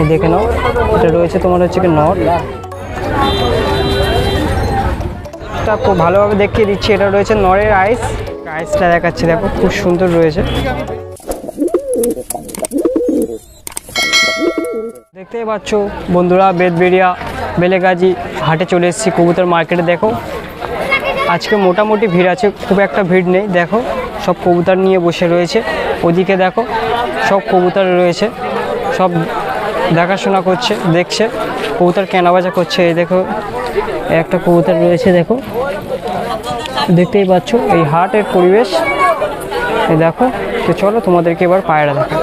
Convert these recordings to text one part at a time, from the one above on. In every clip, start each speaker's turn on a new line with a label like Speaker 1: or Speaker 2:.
Speaker 1: এই দেখে নাও, এটা রয়েছে তোমার হচ্ছে কি নট। এটা খুব ভালোভাবে দেখিয়ে দিচ্ছি, এটা রয়েছে নরের আইস আইসটা দেখাচ্ছি, দেখো, খুব সুন্দর রয়েছে। দেখতেই পাচ্ছ, বন্ধুরা বেদবেরিয়া বেলেগাজি হাটে চলে এসেছি, কবুতর মার্কেটে, দেখো। আজকে মোটামুটি ভিড় আছে, খুব একটা ভিড় নেই, দেখো। সব কবুতর নিয়ে বসে রয়েছে, ওদিকে দেখো, সব কবুতর রয়েছে, সব দেখাশোনা করছে, দেখছে, কবুতর কেনাবেচা করছে, এই দেখো, একটা কবুতর রয়েছে, দেখো। দেখতেই পাচ্ছ, এই হাটের পরিবেশ। এই দেখো, তো চলো তোমাদেরকে এবার পায়রা দেখো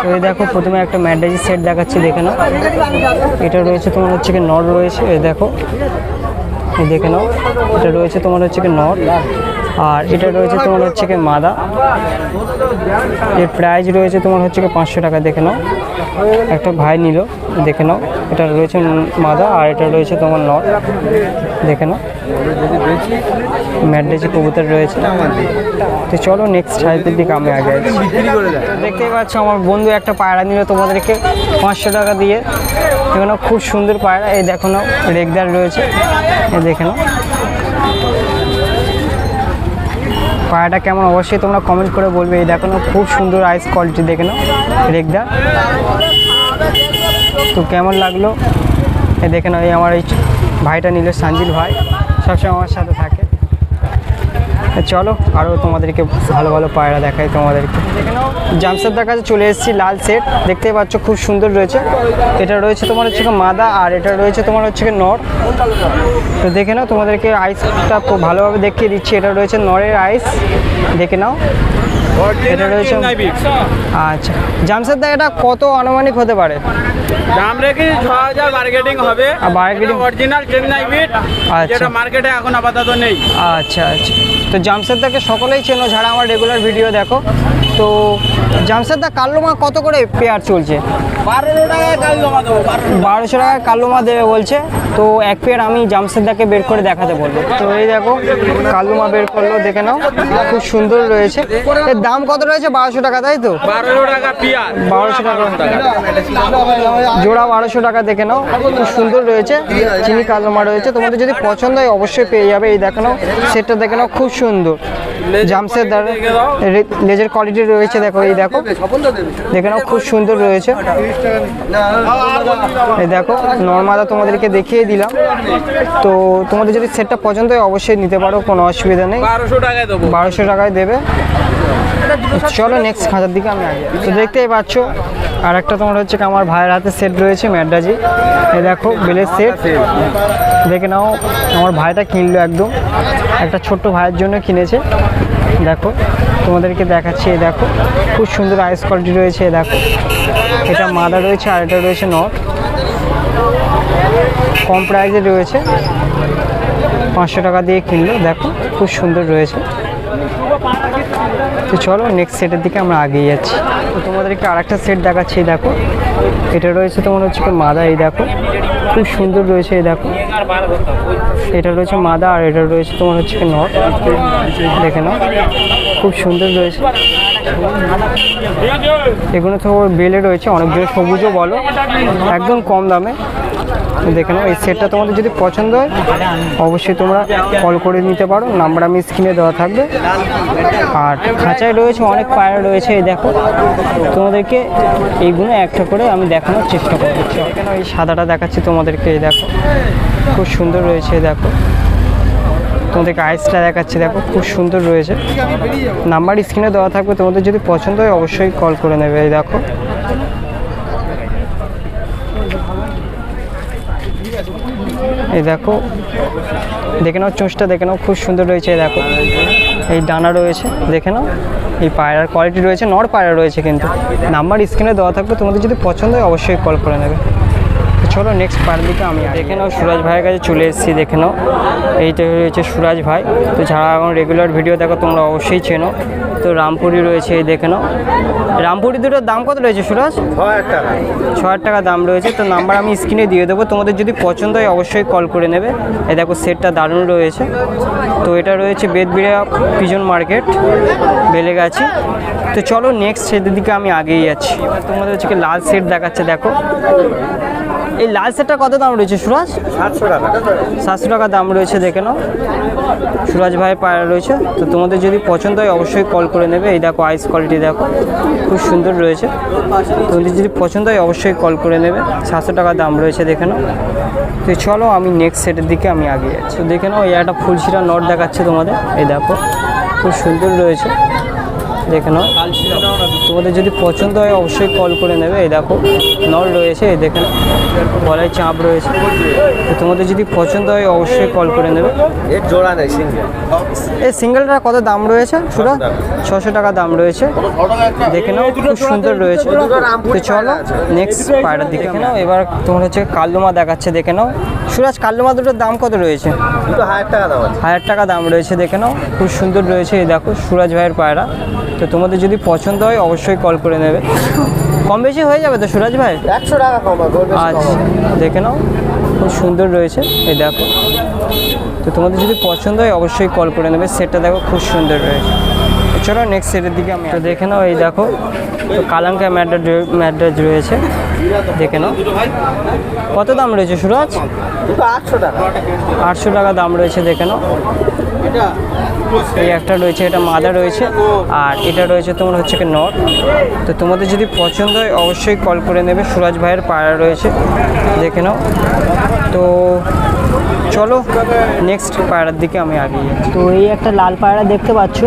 Speaker 1: তো এই দেখো, প্রথমে একটা ম্যাডাজি সেট দেখাচ্ছি, দেখে নাও। এটা রয়েছে তোমার হচ্ছে কি নট রয়েছে, এই দেখো। এই দেখে নাও, এটা রয়েছে তোমার হচ্ছে কি নট আর এটা রয়েছে তোমার হচ্ছে কি মাদা। এর প্রাইস রয়েছে তোমার হচ্ছে কি পাঁচশো টাকা, দেখে নাও। একটা ভাই নিল, দেখে নাও। এটা রয়েছে মাদা আর এটা রয়েছে তোমার নট দেখে নাও। ম্যাডেজি কবুতর রয়েছে। তো চলো নেক্সট সাইজের দিকে আমি আগে আছি। দেখতেই পাচ্ছ আমার বন্ধু একটা পায়রা নিল তোমাদেরকে পাঁচশো টাকা দিয়ে। এখানে খুব সুন্দর পায়রা। এই দেখো নাও, রেগদার রয়েছে। দেখে নাও। পায়রাটা কেমন? অবশ্যই তোমরা কমেন্ট করে বলবে। এই দেখো খুব সুন্দর আইস কোয়ালিটি দেখে নাও রেখদা তো কেমন লাগল? এই দেখে নাও, এই আমার এই ভাইটা নিল সঞ্জিল ভাই, সবসময় আমার সাথে থাকে। চলো আরও তোমাদেরকে ভালো ভালো পায়রা দেখাই তোমাদেরকে। জামশেদদার কাছে চলে এসেছি লাল সেট দেখতেই পাচ্ছ খুব সুন্দর রয়েছে। এটা রয়েছে তোমার হচ্ছে মাদা আর এটা রয়েছে তোমার হচ্ছে নর। তো দেখে নাও তোমাদেরকে আইসটা খুব ভালোভাবে দেখিয়ে দিচ্ছি। এটা রয়েছে নরের আইস দেখে নাও। এটা রয়েছে আচ্ছা। জামশেদদা এটা কত আনুমানিক হতে পারে?
Speaker 2: দাম রেখে ছ হাজার মার্কেটিং হবে।
Speaker 1: আর marketing?
Speaker 2: অরিজিনাল চেন্নাই বিট
Speaker 1: আচ্ছা।
Speaker 2: যেটা মার্কেটে এখন আপাতত নেই।
Speaker 1: আচ্ছা আচ্ছা। তো জামশেদদাকে সকলেই চেনো যারা আমার রেগুলার ভিডিও দেখো। তো জামশেদদা কাল্লুমা কত করে পেয়ার চলছে?
Speaker 2: বারোশো টাকায় কাল জমা দেবো
Speaker 1: বারোশো টাকায় কাল্লুমা দেবে বলছে। তো এক পেয়ার আমি জামশেদদাকে বের করে দেখাতে বলব। তো এই দেখো কাল্লুমা বের করল দেখে নাও খুব সুন্দর রয়েছে। এর দাম কত রয়েছে? বারোশো টাকা তাই তো?
Speaker 2: বারোশো টাকা পিয়ার
Speaker 1: বারোশো টাকা। জোড়া বারোশো টাকা দেখে নাও খুব সুন্দর রয়েছে। চিনি কালোমা রয়েছে। তোমাদের যদি পছন্দ হয় অবশ্যই পেয়ে যাবে। এই দেখে নাও সেটটা দেখে নাও খুব সুন্দর। জামসের দ্বারা লেজের কোয়ালিটি রয়েছে দেখো এই দেখো। দেখে নাও খুব সুন্দর রয়েছে। এই দেখো নর্মাদা তোমাদেরকে দেখিয়ে দিলাম। তো তোমাদের যদি সেটটা পছন্দ হয় অবশ্যই নিতে পারো কোনো অসুবিধা নেই।
Speaker 2: বারোশো টাকায় দেবো।
Speaker 1: বারোশো টাকায় দেবে। চলো নেক্সট খাঁচার দিকে আমি আগে তো দেখতেই পাচ্ছ আর একটা তোমার হচ্ছে আমার ভাইয়ের হাতে সেট রয়েছে ম্যাডাজি এই দেখো, বেলের সেট দেখে নাও, আমার ভাইটা কিনলো একদম। একটা ছোট্ট ভাইয়ের জন্য কিনেছে। দেখো, তোমাদেরকে দেখাচ্ছি, এই দেখো। খুব সুন্দর আইস কোয়ালিটি রয়েছে দেখো। এটা মাদা রয়েছে, আর এটা রয়েছে নট কম প্রাইসে রয়েছে। পাঁচশো টাকা দিয়ে কিনলো, দেখো, খুব সুন্দর রয়েছে। তো চলো নেক্সট সেটের দিকে আমরা আগিয়ে যাচ্ছি। তো তোমাদেরকে আরেকটা সেট দেখাচ্ছি, এই দেখো। এটা রয়েছে তোমার হচ্ছে মাদা, এই দেখো। খুব সুন্দর রয়েছে, এই দেখো। এটা রয়েছে মাদা আর এটা রয়েছে তোমার হচ্ছে নট দেখে নাও। খুব সুন্দর রয়েছে। এগুলো তো বেলে রয়েছে অনেকজন সবুজও বলো। একদম কম দামে। দেখে নাও এই সেটটা তোমাদের যদি পছন্দ হয়, অবশ্যই তোমরা কল করে নিতে পারো। নাম্বার আমি স্ক্রিনে দেওয়া থাকবে। আর খাঁচায় রয়েছে, অনেক পায়রা রয়েছে, এই দেখো। তোমাদেরকে এইগুলো একটা করে আমি দেখানোর চেষ্টা করছি কেন এই সাদাটা দেখাচ্ছি তোমাদেরকে, এই দেখো। খুব সুন্দর রয়েছে দেখো। তোমাদেরকে আইসটা দেখাচ্ছি, দেখো। খুব সুন্দর রয়েছে। নাম্বার স্ক্রিনে দেওয়া থাকবে। তোমাদের যদি পছন্দ হয়, অবশ্যই কল করে নেবে, এই দেখো। এই দেখো, দেখে নাও চোঁচটা দেখে নাও খুব সুন্দর রয়েছে, এই দেখো। এই ডানা রয়েছে, দেখে নাও। এই পায়রার কোয়ালিটি রয়েছে, নর পায়রা রয়েছে কিন্তু। নাম্বার স্ক্রিনে দেওয়া থাকবে, তোমাদের যদি পছন্দ হয় অবশ্যই কল করে নেবে। চলো নেক্সট পাড়ার দিকে আমি। দেখে নাও, সুরাজ ভাইয়ের কাছে চলে এসেছি, দেখে নাও। এইটা রয়েছে সুরাজ ভাই। তো যারা এখন রেগুলার ভিডিও দেখো, তোমরা অবশ্যই চেনো। তো রামপুরি রয়েছে এই দেখে নাও। রামপুরি দুটোর দাম কত রয়েছে সুরাজ? ছ হাজার টাকা। দাম রয়েছে তো নাম্বার আমি স্ক্রিনে দিয়ে দেবো। তোমাদের যদি পছন্দ হয় অবশ্যই কল করে নেবে। এ দেখো সেটটা দারুণ রয়েছে। তো এটা রয়েছে বেদবিড়া পিজন মার্কেট বেলেগাছি। তো চলো নেক্সট সেটের দিকে আমি আগেই যাচ্ছি। এবার তোমাদের হচ্ছে কি লাল সেট দেখাচ্ছে দেখো। এই লাল সেটটা কত দাম রয়েছে সুরাজ?
Speaker 3: সাতশো টাকা।
Speaker 1: সাতশো টাকা দাম রয়েছে দেখে নাও। সুরাজ ভাই পায়রা রয়েছে। তো তোমাদের যদি পছন্দ হয় অবশ্যই কল করে নেবে। এই দেখো আইস কোয়ালিটি দেখো খুব সুন্দর রয়েছে। তোমাদের যদি পছন্দ হয় অবশ্যই কল করে নেবে। সাতশো টাকা দাম রয়েছে দেখে নাও। তো চলো আমি নেক্সট সেটের দিকে আমি আগে যাচ্ছি। তো দেখে নাও এই একটা ফুলশিরা নট দেখাচ্ছে তোমাদের। এই দেখো খুব সুন্দর রয়েছে। দেখে নাও। তোমাদের যদি পছন্দ হয় অবশ্যই কল করে নেবে। এই দেখো নল রয়েছে এই দেখে নাও গলায় চাপ রয়েছে। তো তোমাদের যদি পছন্দ হয় অবশ্যই কল করে নেবে।
Speaker 3: এর জোড়া নেই সিঙ্গেল
Speaker 1: এই সিঙ্গেলটা কত দাম রয়েছে সুরা ছশো টাকা দাম রয়েছে। দেখে নাও খুব সুন্দর রয়েছে। তো চলো নেক্সট পায়রার দিকে। দেখে নাও এবার তোমার হচ্ছে কাল্লুমা দেখাচ্ছে দেখে নাও। সুরাজ কাল্লুমা দুটোর দাম কত রয়েছে?
Speaker 3: দুটো হাজার টাকা দাম আছে।
Speaker 1: হাজার টাকা দাম রয়েছে দেখে নাও। খুব সুন্দর রয়েছে এই দেখো সুরাজ ভাইয়ের পায়রা। তো তোমাদের যদি পছন্দ হয় অবশ্যই কল করে নেবে। কম বেশি হয়ে যাবে তো সুরাজ ভাই?
Speaker 3: একশো টাকা কম
Speaker 1: আচ্ছা দেখে নাও খুব সুন্দর রয়েছে এই দেখো। তো তোমাদের যদি পছন্দ হয় অবশ্যই কল করে নেবে সেটটা দেখো খুব সুন্দর রয়েছে। চলো নেক্সট সেটের দিকে আমি তো দেখে নাও এই দেখো তো কালাঙ্কা ম্যাড্রাজ ম্যাড্রাজ রয়েছে। দেখে নাও। কত দাম রয়েছে সুরাজ?
Speaker 3: আটশো টাকা।
Speaker 1: আটশো টাকা দাম রয়েছে দেখে নাও। এই একটা রয়েছে এটা মাদা রয়েছে আর এটা রয়েছে তোমার হচ্ছে কি নট। তো তোমাদের যদি পছন্দ হয় অবশ্যই কল করে নেবে সুরাজ ভাইয়ের পায়রা রয়েছে। দেখে নাও। তো চলো নেক্সট পায়রার দিকে আমি আগিয়ে তো এই একটা লাল পায়রা দেখতে পাচ্ছ?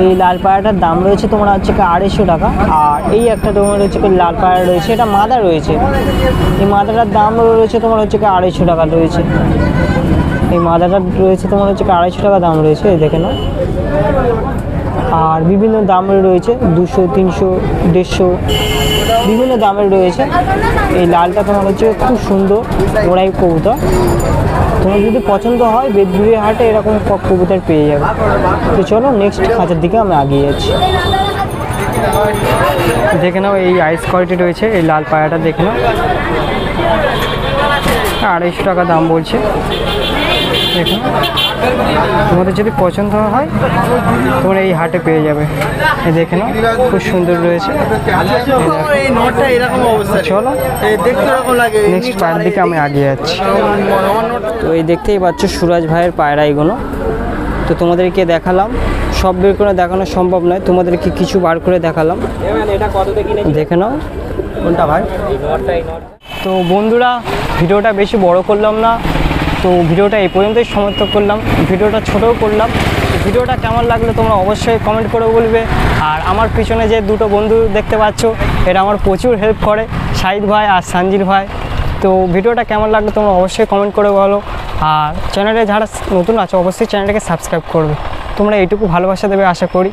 Speaker 1: এই লাল পায়রাটার দাম রয়েছে তোমার হচ্ছে আড়াইশো টাকা। আর এই একটা তোমার হচ্ছে লাল পায়রা রয়েছে, এটা মাদা রয়েছে। এই মাদাটার দাম রয়েছে তোমার হচ্ছে আড়াইশো টাকা রয়েছে। এই মাদাটা রয়েছে তোমার হচ্ছে আড়াইশো টাকা দাম রয়েছে, এই দেখে নাও। আর বিভিন্ন দামের রয়েছে, দুশো, তিনশো, দেড়শো, বিভিন্ন দামের রয়েছে। এই লালটা তোমার হচ্ছে খুব সুন্দর ওরাই কবুতর। তোমার যদি পছন্দ হয় বেদগুড়ি হাটে এরকম কবুতর পেয়ে যাবে। তো চলো নেক্সট খাঁচার দিকে আমি আগিয়ে যাচ্ছি। দেখে নাও এই আইস কোয়ালিটি রয়েছে, এই লাল পায়াটা দেখে নাও। আড়াইশো টাকা দাম বলছে। দেখুন তোমাদের যদি পছন্দ হয়, তোমরা এই হাটে পেয়ে যাবে। দেখে নাও, খুব সুন্দর রয়েছে। চলো নেক্সট পায়ের দিকে আমি আগিয়ে যাচ্ছি। তো এই দেখতেই পাচ্ছ সুরাজ ভাইয়ের পায়রা এগুলো তো তোমাদেরকে দেখালাম, সব বের করে দেখানো সম্ভব নয়, তোমাদেরকে কিছু বার করে দেখালাম। দেখে নাও, কোনটা ভাই? তো বন্ধুরা, ভিডিওটা বেশি বড় করলাম না তো ভিডিওটা এই পর্যন্তই সমাপ্ত করলাম। ভিডিওটা ছোটও করলাম। ভিডিওটা কেমন লাগল তোমরা অবশ্যই কমেন্ট করে বলবে। আর আমার পিছনে যে দুটো বন্ধু দেখতে পাচ্ছ এটা আমার প্রচুর হেল্প করে শাহিদ ভাই আর সঞ্জিত ভাই। তো ভিডিওটা কেমন লাগল তোমরা অবশ্যই কমেন্ট করে বলো। আর চ্যানেলে যারা নতুন আছো, অবশ্যই চ্যানেলটাকে সাবস্ক্রাইব করবে। তোমরা এইটুকু ভালোবাসা দেবে আশা করি।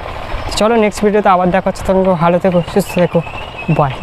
Speaker 1: চলো নেক্সট ভিডিওতে আবার দেখা হচ্ছে। তখন ভালো থেকো, সুস্থ থেকো। বাই